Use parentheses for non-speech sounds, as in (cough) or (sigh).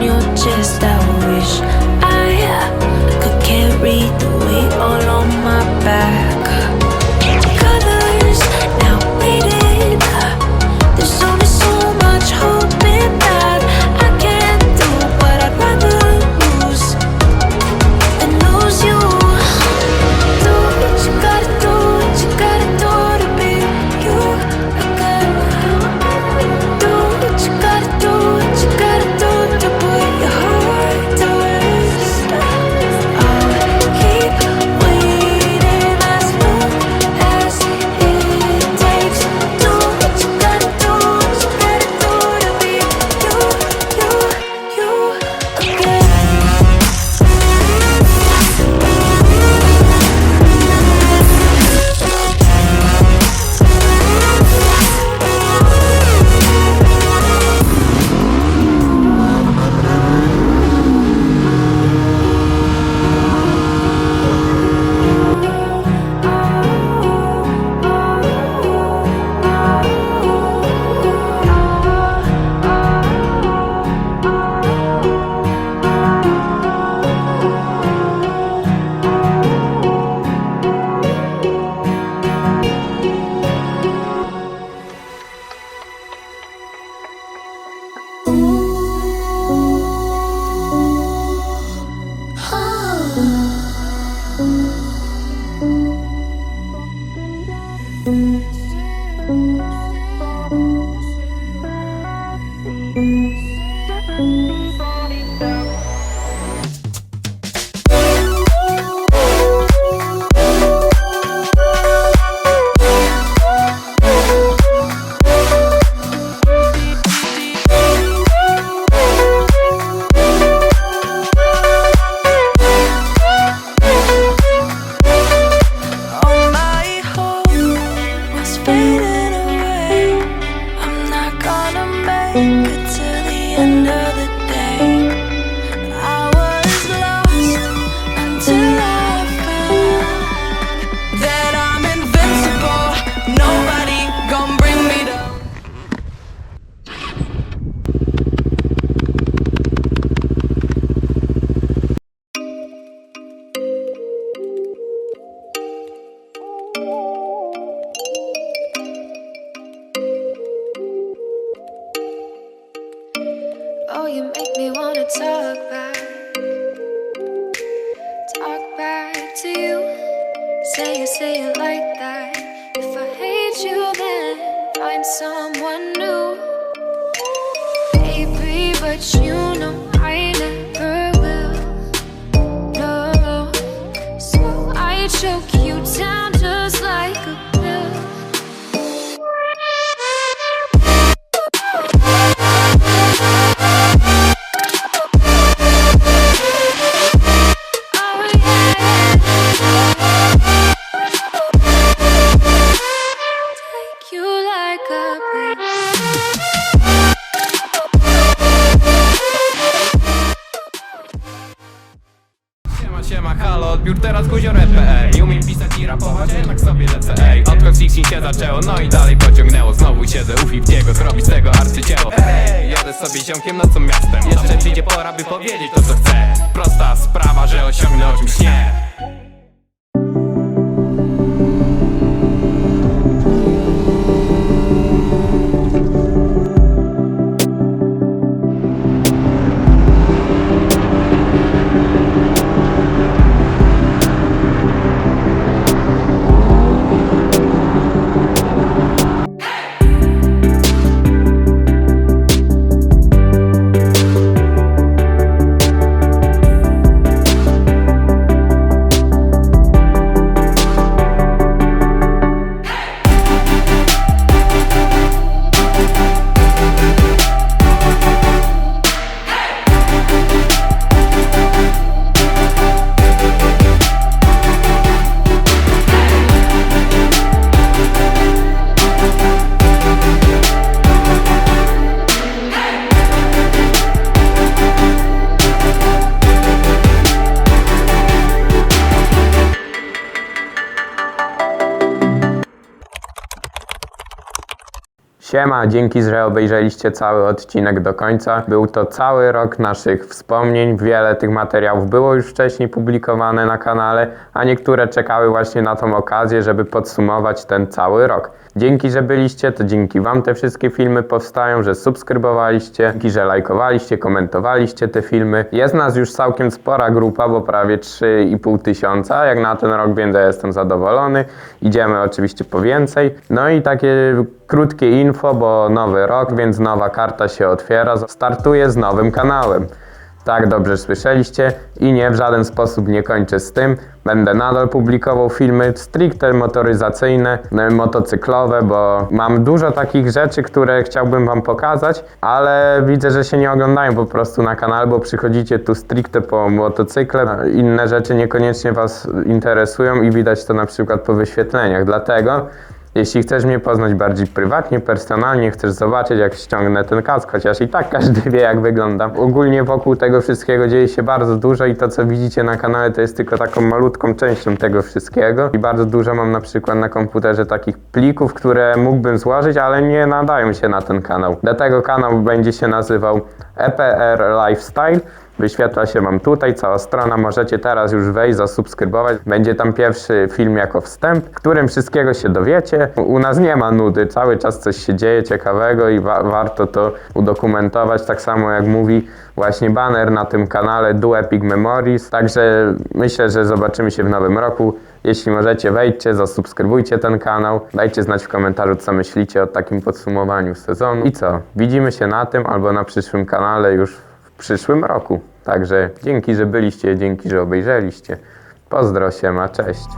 your chest out 嗯。Oh, you make me wanna talk back. Talk back to you. Say it, say it like that. If I hate you, then find someone. Się zaczęło, no i dalej pociągnęło Znowu siedzę u Fiftiego, zrobić z tego arcydzieło. Ej, jadę sobie ziomkiem nocą miastem. Jeszcze przyjdzie pora, by powiedzieć to co chcę. Prosta sprawa, że osiągnę o czym śnie Siema, dzięki, że obejrzeliście cały odcinek do końca. Był to cały rok naszych wspomnień. Wiele tych materiałów było już wcześniej publikowane na kanale, a niektóre czekały właśnie na tą okazję, żeby podsumować ten cały rok. Dzięki, że byliście, to dzięki Wam te wszystkie filmy powstają, że subskrybowaliście, dzięki, że lajkowaliście, komentowaliście te filmy. Jest nas już całkiem spora grupa, bo prawie 3,5 tysiąca. Jak na ten rok, więc ja jestem zadowolony. Idziemy oczywiście po więcej. No i takie krótkie info, bo nowy rok, więc nowa karta się otwiera. Startuję z nowym kanałem. Tak, dobrze słyszeliście i nie w żaden sposób nie kończę z tym. Będę nadal publikował filmy stricte motoryzacyjne, no, motocyklowe, bo mam dużo takich rzeczy, które chciałbym Wam pokazać, ale widzę, że się nie oglądają po prostu na kanale, bo przychodzicie tu stricte po motocykle. Inne rzeczy niekoniecznie Was interesują i widać to na przykład po wyświetleniach. Dlatego jeśli chcesz mnie poznać bardziej prywatnie, personalnie, chcesz zobaczyć jak ściągnę ten kask, chociaż i tak (laughs) każdy wie jak wyglądam. Ogólnie wokół tego wszystkiego dzieje się bardzo dużo i to co widzicie na kanale to jest tylko taką malutką częścią tego wszystkiego. I bardzo dużo mam na przykład na komputerze takich plików, które mógłbym złożyć, ale nie nadają się na ten kanał. Dlatego kanał będzie się nazywał EPR Lifestyle. Wyświetla się Wam tutaj cała strona, możecie teraz już wejść, zasubskrybować. Będzie tam pierwszy film jako wstęp, w którym wszystkiego się dowiecie. U nas nie ma nudy, cały czas coś się dzieje ciekawego i wa- warto to udokumentować, tak samo jak mówi właśnie banner na tym kanale Do Epic Memories. Także myślę, że zobaczymy się w nowym roku. Jeśli możecie, wejdźcie, zasubskrybujcie ten kanał, dajcie znać w komentarzu, co myślicie o takim podsumowaniu sezonu. I co? Widzimy się na tym albo na przyszłym kanale już przyszłym roku. Także dzięki, że byliście, dzięki, że obejrzeliście. Pozdro się, ma cześć.